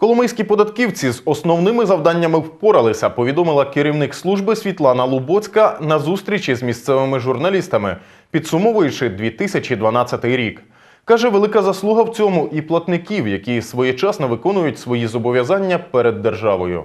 Коломийські податківці з основними завданнями впоралися, повідомила керівник служби Світлана Лубоцька на зустрічі з місцевими журналістами, підсумовуючи 2012 рік. Каже, велика заслуга в цьому і платників, які своєчасно виконують свої зобов'язання перед державою.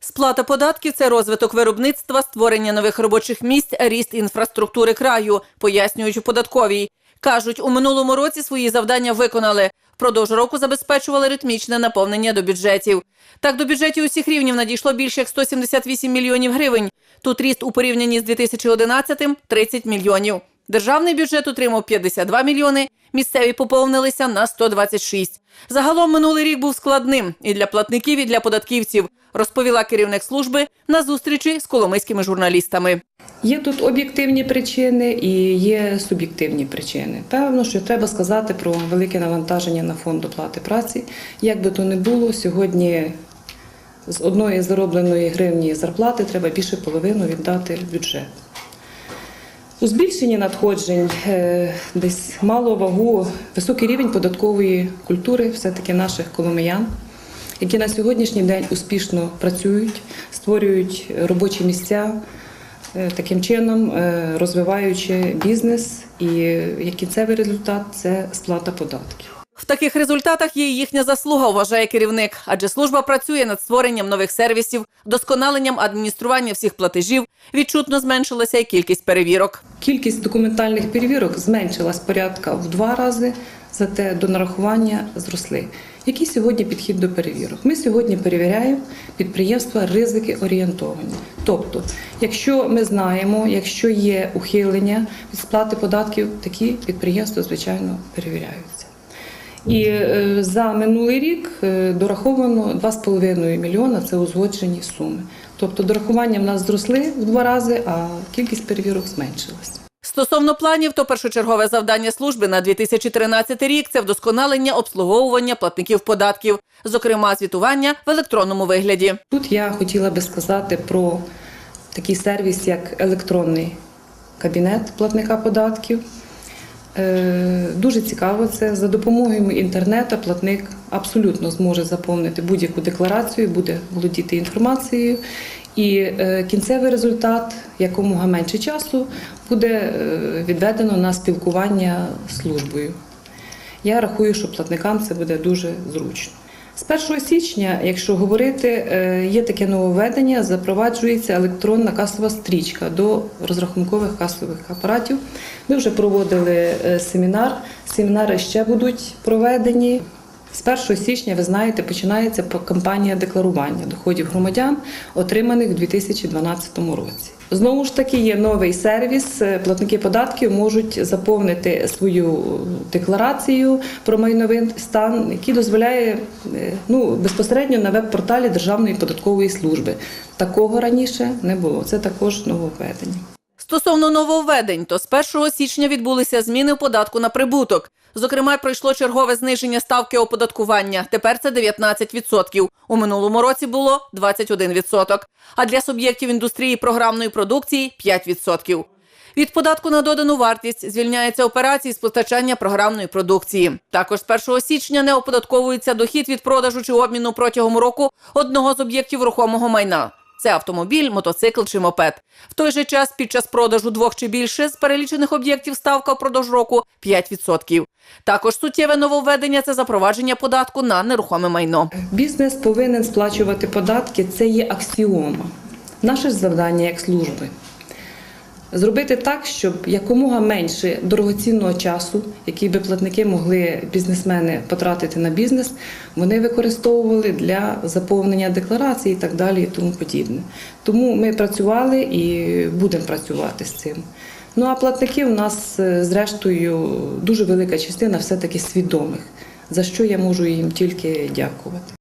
Сплата податків це розвиток виробництва, створення нових робочих місць, ріст інфраструктури краю, пояснюють у податковій. Кажуть, у минулому році свої завдання виконали. Впродовж року забезпечували ритмічне наповнення до бюджетів. Так, до бюджетів усіх рівнів надійшло більше як 178 мільйонів гривень. Тут ріст у порівнянні з 2011 – 30 мільйонів. Державний бюджет отримав 52 мільйони, місцеві поповнилися на 126. Загалом минулий рік був складним і для платників, і для податківців, розповіла керівник служби на зустрічі з коломийськими журналістами. Є тут об'єктивні причини і є суб'єктивні причини. Певно, що треба сказати про велике навантаження на фонд оплати праці. Як би то не було, сьогодні з одної заробленої гривні зарплати треба більше половину віддати в бюджет. У збільшенні надходжень е, десь мало вагу високий рівень податкової культури все-таки наших коломиян, які на сьогоднішній день успішно працюють, створюють робочі місця, е, таким чином е, розвиваючи бізнес. І як кінцевий результат це сплата податків. В таких результатах є їхня заслуга, вважає керівник, адже служба працює над створенням нових сервісів, вдосконаленням адміністрування всіх платежів. Відчутно зменшилася і кількість перевірок. Кількість документальних перевірок зменшилась порядка в два рази, зате до нарахування зросли. Який сьогодні підхід до перевірок? Ми сьогодні перевіряємо підприємства ризики орієнтовані. Тобто, якщо ми знаємо, якщо є ухилення від сплати податків, такі підприємства, звичайно, перевіряються. І е, за минулий рік е, дораховано 2,5 мільйона це узгоджені суми. Тобто дорахування в нас зросли в два рази, а кількість перевірок зменшилась. Стосовно планів, то першочергове завдання служби на 2013 рік це вдосконалення обслуговування платників податків, зокрема звітування в електронному вигляді. Тут я хотіла би сказати про такий сервіс, як електронний кабінет платника податків. Е, Дуже цікаво це. За допомогою інтернету платник абсолютно зможе заповнити будь-яку декларацію, буде володіти інформацією. І е, кінцевий результат якомога менше часу буде е, відведено на спілкування з службою. Я рахую, що платникам це буде дуже зручно. З 1 січня, якщо говорити, е, є таке нововведення, запроваджується електронна касова стрічка до розрахункових касових апаратів. Ми вже проводили е, семінар. Семінари ще будуть проведені. З 1 січня, ви знаєте, починається кампанія декларування доходів громадян, отриманих у 2012 році. Знову ж таки, є новий сервіс. Платники податків можуть заповнити свою декларацію про майновий стан, який дозволяє е, ну, безпосередньо на веб-порталі Державної податкової служби. Такого раніше не було. Це також нововведення. Стосовно нововведень, то з 1 січня відбулися зміни в податку на прибуток. Зокрема, пройшло чергове зниження ставки оподаткування. Тепер це 19%. У минулому році було 21%. А для суб'єктів індустрії програмної продукції 5%. Від податку на додану вартість звільняються операції з постачання програмної продукції. Також з 1 січня не оподатковується дохід від продажу чи обміну протягом року одного з об'єктів рухомого майна. Це автомобіль, мотоцикл чи мопед. В той же час під час продажу двох чи більше з перелічених об'єктів ставка впродовж року 5%. Також суттєве нововведення – це запровадження податку на нерухоме майно. Бізнес повинен сплачувати податки, це є аксіома. Наше завдання як служби зробити так, щоб якомога менше дорогоцінного часу, який би платники могли бізнесмени потратити на бізнес, вони використовували для заповнення декларацій і так далі, і тому подібне. Тому ми працювали і будемо працювати з цим. Ну а платників у нас, е, зрештою, дуже велика частина все-таки свідомих, за що я можу їм тільки дякувати.